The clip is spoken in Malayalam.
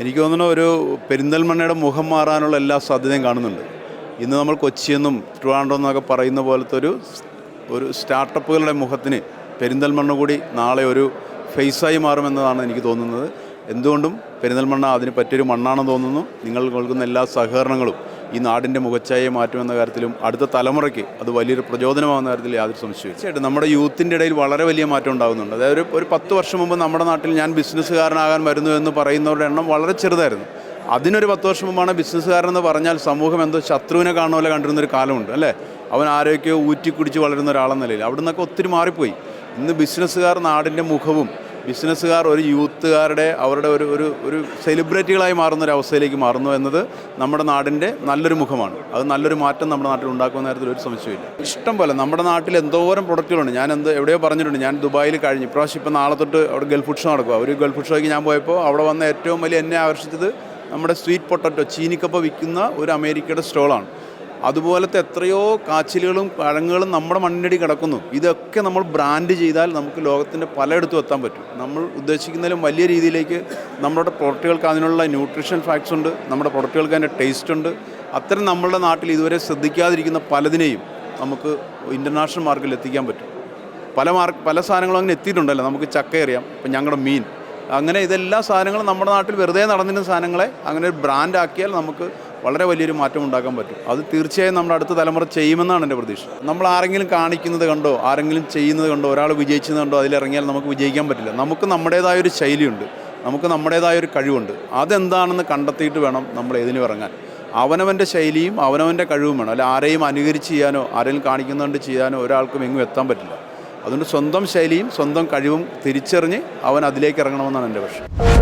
എനിക്ക് തോന്നുന്നു ഒരു പെരിന്തൽമണ്ണയുടെ മുഖം മാറാനുള്ള എല്ലാ സാധ്യതയും കാണുന്നുണ്ട്. ഇന്ന് നമ്മൾ കൊച്ചിയെന്നും ട്രിവാൻഡ്രം എന്നൊക്കെ പറയുന്ന പോലത്തെ ഒരു ഒരു സ്റ്റാർട്ടപ്പുകളുടെ മുഖത്തിന് പെരിന്തൽമണ്ണ കൂടി നാളെ ഒരു ഫേസായി മാറുമെന്നതാണ് എനിക്ക് തോന്നുന്നത്. എന്തുകൊണ്ടും പെരിന്തൽമണ്ണ അതിന് പറ്റിയൊരു മണ്ണാണെന്ന് തോന്നുന്നു. നിങ്ങൾ നൽകുന്ന എല്ലാ സഹകരണങ്ങളും ഈ നാടിന്റെ മുഖച്ഛായയെ മാറ്റുമെന്ന കാര്യത്തിലും അടുത്ത തലമുറയ്ക്ക് അത് വലിയൊരു പ്രചോദനമാകുന്ന കാര്യത്തിൽ യാതൊരു സംശയവും തീർച്ചയായിട്ടും നമ്മുടെ യൂത്തിന്റെ ഇടയിൽ വളരെ വലിയ മാറ്റം ഉണ്ടാകുന്നുണ്ട്. അതായത് ഒരു- ഒരു പത്ത് വർഷം മുമ്പ് നമ്മുടെ നാട്ടിൽ ഞാൻ ബിസിനസ്സുകാരനാകാൻ വരുന്നു എന്ന് പറയുന്നവരുടെ എണ്ണം വളരെ ചെറുതായിരുന്നു. അതിനൊരു പത്ത് വർഷം മുമ്പാണ് ബിസിനസ്സുകാരൻ എന്ന് പറഞ്ഞാൽ സമൂഹം എന്തോ ശത്രുവിനെ കാണുന്ന പോലെ കണ്ടിരുന്ന ഒരു കാലമുണ്ട് അല്ലേ? അവൻ ആരോഗ്യം ഊറ്റിക്കുടിച്ച് വളരുന്ന ഒരാളെന്ന നിലയിൽ. അവിടെ നിന്നൊക്കെ ഒത്തിരി മാറിപ്പോയി. ഇന്ന് ബിസിനസ്സുകാർ നാടിന്റെ മുഖവും ബിസിനസ്സുകാർ ഒരു യൂത്തുകാരുടെ അവരുടെ ഒരു ഒരു ഒരു സെലിബ്രിറ്റികളായി മാറുന്ന ഒരു അവസ്ഥയിലേക്ക് മാറുന്നു എന്നത് നമ്മുടെ നാടിന്റെ നല്ലൊരു മുഖമാണ്. അത് നല്ലൊരു മാറ്റം നമ്മുടെ നാട്ടിൽ ഉണ്ടാക്കുന്ന കാര്യത്തിൽ ഒരു സംശയമില്ല ഇഷ്ടം പോലെ നമ്മുടെ നാട്ടിൽ എന്തോരം പ്രൊഡക്റ്റുകളുണ്ട്. ഞാൻ എന്ത് എവിടെയോ പറഞ്ഞിട്ടുണ്ട്. ഞാൻ ദുബായിൽ കഴിഞ്ഞു. ഇപ്രാവശ്യം ഇപ്പോൾ നാളെ തൊട്ട് അവിടെ ഗൾഫ് ഫുഡ് ഷോ നടക്കുക ഒരു ഗൾഫ് ഫുഡ് ഷോയ്ക്ക് ഞാൻ പോയപ്പോൾ അവിടെ വന്ന ഏറ്റവും വലിയ എന്നെ ആകർഷിച്ചത് നമ്മുടെ സ്വീറ്റ് പൊട്ടറ്റോ ചീനിക്കപ്പ വിൽക്കുന്ന ഒരു അമേരിക്കയുടെ സ്റ്റോളാണ്. അതുപോലത്തെ എത്രയോ കാച്ചിലുകളും പഴങ്ങളും നമ്മുടെ മണ്ണിനടി കിടക്കുന്നു. ഇതൊക്കെ നമ്മൾ ബ്രാൻഡ് ചെയ്താൽ നമുക്ക് ലോകത്തിന്റെ പലയിടത്തും എത്താൻ പറ്റും. നമ്മൾ ഉദ്ദേശിക്കുന്നതിലും വലിയ രീതിയിലേക്ക് നമ്മുടെ പ്രൊഡക്റ്റുകൾക്ക് അതിനുള്ള ന്യൂട്രീഷൻ ഫാക്ട്സ് ഉണ്ട് നമ്മുടെ പ്രൊഡക്റ്റുകൾക്ക് അതിന്റെ ടേസ്റ്റ് ഉണ്ട്. അത്തരം നമ്മളുടെ നാട്ടിൽ ഇതുവരെ ശ്രദ്ധിക്കാതിരിക്കുന്ന പലതിനെയും നമുക്ക് ഇന്റർനാഷണൽ മാർക്കറ്റിൽ എത്തിക്കാൻ പറ്റും. പല മാർക്ക് പല സാധനങ്ങളും അങ്ങനെ എത്തിയിട്ടുണ്ടല്ലോ. നമുക്ക് ചക്ക അറിയാം ഇപ്പം ഞങ്ങളുടെ മീൻ. അങ്ങനെ ഇതെല്ലാ സാധനങ്ങളും നമ്മുടെ നാട്ടിൽ വെറുതെ നടന്നിരുന്ന സാധനങ്ങളെ അങ്ങനെ ഒരു ബ്രാൻഡ് ആക്കിയാൽ നമുക്ക് വളരെ വലിയൊരു മാറ്റം ഉണ്ടാക്കാൻ പറ്റും. അത് തീർച്ചയായും നമ്മുടെ അടുത്ത തലമുറ ചെയ്യുമെന്നാണ് എന്റെ പ്രതീക്ഷ. നമ്മൾ ആരെങ്കിലും കാണിക്കുന്നത് കണ്ടോ ആരെങ്കിലും ചെയ്യുന്നത് കണ്ടോ ഒരാൾ വിജയിച്ചത് കണ്ടോ അതിലിറങ്ങിയാൽ നമുക്ക് വിജയിക്കാൻ പറ്റില്ല. നമുക്ക് നമ്മുടേതായ ഒരു ശൈലിയുണ്ട്. നമുക്ക് നമ്മുടേതായ ഒരു കഴിവുണ്ട്. അതെന്താണെന്ന് കണ്ടെത്തിയിട്ട് വേണം നമ്മൾ ഏതിനും ഇറങ്ങാൻ. അവനവന്റെ ശൈലിയും അവനവന്റെ കഴിവും വേണം. അല്ല ആരെയും അനുകരിച്ച് ചെയ്യാനോ ആരെങ്കിലും കാണിക്കുന്നതുകൊണ്ട് ചെയ്യാനോ ഒരാൾക്കും എങ്ങും എത്താൻ പറ്റില്ല. അതുകൊണ്ട് സ്വന്തം ശൈലിയും സ്വന്തം കഴിവും തിരിച്ചറിഞ്ഞ് അവൻ അതിലേക്ക് ഇറങ്ങണമെന്നാണ് എന്റെ പക്ഷം